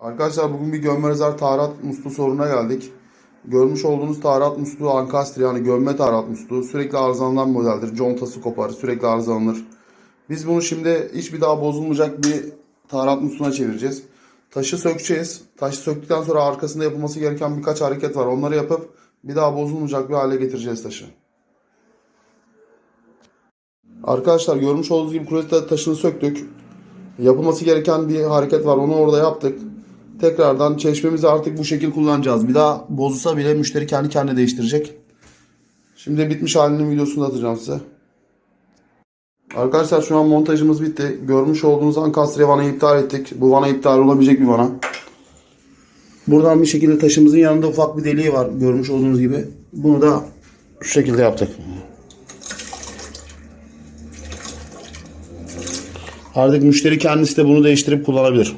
Arkadaşlar bugün bir gömme rezerv taharat musluğu sorununa geldik. Görmüş olduğunuz taharat musluğu ankastre yani gömme taharat musluğu sürekli arızalanan modeldir. Contası kopar, sürekli arızalanır. Biz bunu şimdi hiçbir daha bozulmayacak bir taharat musluğuna çevireceğiz. Taşı sökeceğiz. Taşı söktükten sonra arkasında yapılması gereken birkaç hareket var. Onları yapıp bir daha bozulmayacak bir hale getireceğiz taşı. Arkadaşlar görmüş olduğunuz gibi kruzet taşını söktük. Yapılması gereken bir hareket var. Onu orada yaptık. Tekrardan çeşmemizi artık bu şekil kullanacağız. Bir daha bozulsa bile müşteri kendi kendine değiştirecek. Şimdi bitmiş halinin videosunu atacağım size. Arkadaşlar şu an montajımız bitti. Görmüş olduğunuz ankastre vanayı iptal ettik. Bu vana iptal olabilecek bir vana. Buradan bir şekilde taşımızın yanında ufak bir deliği var. Görmüş olduğunuz gibi. Bunu da şu şekilde yaptık. Artık müşteri kendisi de bunu değiştirip kullanabilir.